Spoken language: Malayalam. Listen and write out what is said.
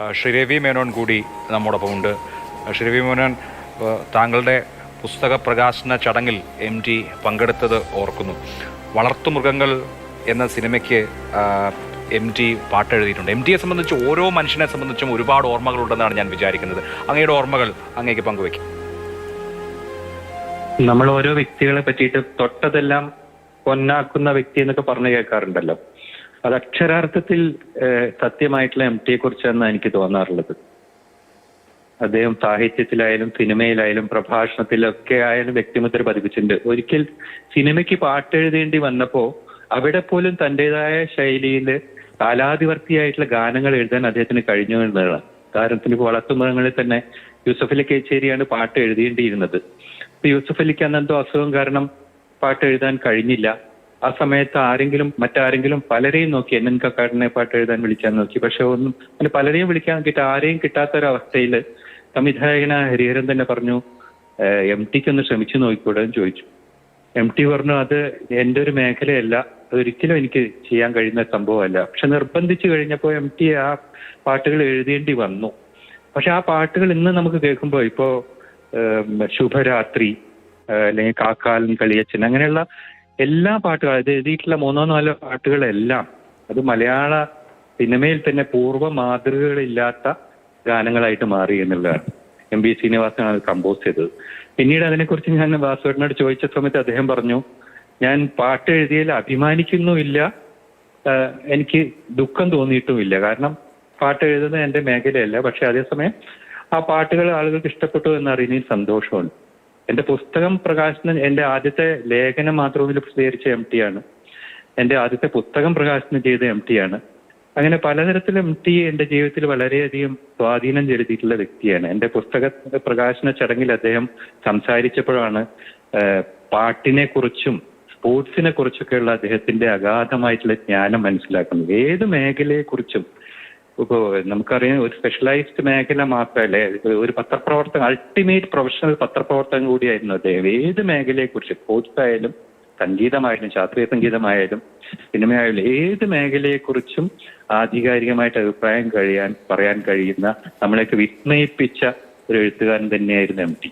ആ, ശ്രീ രവി മേനോൻ കൂടി നമ്മോടൊപ്പം ഉണ്ട്. ശ്രീരവി ശ്രീ രവി മേനോൻ താങ്കളുടെ പുസ്തക പ്രകാശന ചടങ്ങിൽ എം ടി പങ്കെടുത്തത് ഓർക്കുന്നു. വളർത്തുമൃഗങ്ങൾ എന്ന സിനിമയ്ക്ക് എം ടി പാട്ടെഴുതിയിട്ടുണ്ട്. എം ടിയെ സംബന്ധിച്ച് ഓരോ മനുഷ്യനെ സംബന്ധിച്ചും ഒരുപാട് ഓർമ്മകളുണ്ടെന്നാണ് ഞാൻ വിചാരിക്കുന്നത്. അങ്ങയുടെ ഓർമ്മകൾ അങ്ങേക്ക് പങ്കുവയ്ക്കും. നമ്മൾ ഓരോ വ്യക്തികളെ പറ്റിയിട്ട് തൊട്ടതെല്ലാം പൊന്നാക്കുന്ന വ്യക്തി എന്നൊക്കെ പറഞ്ഞു കേൾക്കാറുണ്ടല്ലോ. അത് അക്ഷരാർത്ഥത്തിൽ സത്യമായിട്ടുള്ള എം ടിയെ കുറിച്ചാണ് എനിക്ക് തോന്നാറുള്ളത്. അദ്ദേഹം സാഹിത്യത്തിലായാലും സിനിമയിലായാലും പ്രഭാഷണത്തിലൊക്കെ ആയാലും വ്യക്തിമുദ്ര പതിപ്പിച്ചിട്ടുണ്ട്. ഒരിക്കൽ സിനിമയ്ക്ക് പാട്ട് എഴുതേണ്ടി വന്നപ്പോ അവിടെ പോലും തന്റേതായ ശൈലിയിൽ കാലാതിവർത്തിയായിട്ടുള്ള ഗാനങ്ങൾ എഴുതാൻ അദ്ദേഹത്തിന് കഴിഞ്ഞു എന്നതാണ്. ഇപ്പോൾ വളർത്തുമൃഗങ്ങളിൽ തന്നെ യൂസഫ് അലി കേച്ചേരിയാണ് പാട്ട് എഴുതേണ്ടിയിരുന്നത് യൂസഫ് അലിക്ക് അന്ന് എന്തോ അസുഖം കാരണം പാട്ട് എഴുതാൻ കഴിഞ്ഞില്ല. ആ സമയത്ത് ആരെങ്കിലും മറ്റാരെങ്കിലും പലരെയും നോക്കി എൻ എൻ കക്കാടിനെ പാട്ട് എഴുതാൻ വിളിക്കാൻ നോക്കി. പക്ഷെ ഒന്നും അങ്ങനെ പലരെയും വിളിക്കാൻ നോക്കിയിട്ട് ആരെയും കിട്ടാത്ത ഒരു അവസ്ഥയിൽ സംവിധായകന ഹരിഹരൻ തന്നെ പറഞ്ഞു എം ടിക്ക് ഒന്ന് ശ്രമിച്ചു നോക്കിക്കൂടെ എന്ന് ചോദിച്ചു. എം ടി പറഞ്ഞു അത് എന്റെ ഒരു മേഖലയല്ല അതൊരിക്കലും എനിക്ക് ചെയ്യാൻ കഴിയുന്ന സംഭവമല്ല. പക്ഷെ നിർബന്ധിച്ചു കഴിഞ്ഞപ്പോൾ എം ടി ആ പാട്ടുകൾ എഴുതേണ്ടി വന്നു. പക്ഷെ ആ പാട്ടുകൾ ഇന്ന് നമുക്ക് കേൾക്കുമ്പോൾ ഇപ്പോ ശുഭരാത്രി അല്ലെങ്കിൽ കാക്കാലൻ കളിയച്ചൻ അങ്ങനെയുള്ള എല്ലാ പാട്ടുകളും അത് എഴുതിയിട്ടുള്ള മൂന്നോ നാലോ പാട്ടുകളെല്ലാം അത് മലയാള സിനിമയിൽ തന്നെ പൂർവ മാതൃകകളില്ലാത്ത ഗാനങ്ങളായിട്ട് മാറി എന്നുള്ളതാണ്. എം ബി ശ്രീനിവാസനാണ് അത് കമ്പോസ് ചെയ്തത്. പിന്നീട് അതിനെക്കുറിച്ച് ഞാൻ വാസുവേട്ടനോട് ചോദിച്ച സമയത്ത് അദ്ദേഹം പറഞ്ഞു ഞാൻ പാട്ട് എഴുതിയതിൽ അഭിമാനിക്കുന്നുമില്ല എനിക്ക് ദുഃഖം തോന്നിയിട്ടുമില്ല. കാരണം പാട്ട് എഴുതുന്നത് എന്റെ മേഖലയല്ല. പക്ഷെ അതേസമയം ആ പാട്ടുകൾ ആളുകൾക്ക് ഇഷ്ടപ്പെട്ടു എന്നറിയുന്നതിൽ സന്തോഷമുണ്ട്. എന്റെ പുസ്തകം പ്രകാശനം എന്റെ ആദ്യത്തെ ലേഖനം മാത്രമിൽ പ്രസിദ്ധീകരിച്ച എം ടി ആണ്. എന്റെ ആദ്യത്തെ പുസ്തകം പ്രകാശനം ചെയ്ത എം ടി ആണ്. അങ്ങനെ പലതരത്തിൽ എം ടി എന്റെ ജീവിതത്തിൽ വളരെയധികം സ്വാധീനം ചെലുത്തിയിട്ടുള്ള വ്യക്തിയാണ്. എന്റെ പുസ്തക പ്രകാശന ചടങ്ങിൽ അദ്ദേഹം സംസാരിച്ചപ്പോഴാണ് പാട്ടിനെ കുറിച്ചും സ്പോർട്സിനെ കുറിച്ചൊക്കെയുള്ള അദ്ദേഹത്തിന്റെ അഗാധമായിട്ടുള്ള ജ്ഞാനം മനസ്സിലാക്കുന്നത്. ഏത് മേഖലയെ കുറിച്ചും ഇപ്പോ നമുക്കറിയാം ഒരു സ്പെഷ്യലൈസ്ഡ് മേഖല മാത്രമല്ല? ഒരു പത്രപ്രവർത്തകൻ അൾട്ടിമേറ്റ് പ്രൊഫഷണൽ പത്രപ്രവർത്തകൻ കൂടിയായിരുന്നു അദ്ദേഹം. ഏത് മേഖലയെ കുറിച്ച് സ്പോർട്സ് ആയാലും സംഗീതമായാലും ശാസ്ത്രീയ സംഗീതമായാലും സിനിമയായാലും ഏത് മേഖലയെക്കുറിച്ചും ആധികാരികമായിട്ട് അഭിപ്രായം കഴിയാൻ പറയാൻ കഴിയുന്ന നമ്മളെയൊക്കെ വിസ്മയിപ്പിച്ച ഒരു എഴുത്തുകാരൻ തന്നെയായിരുന്നു എം ടി.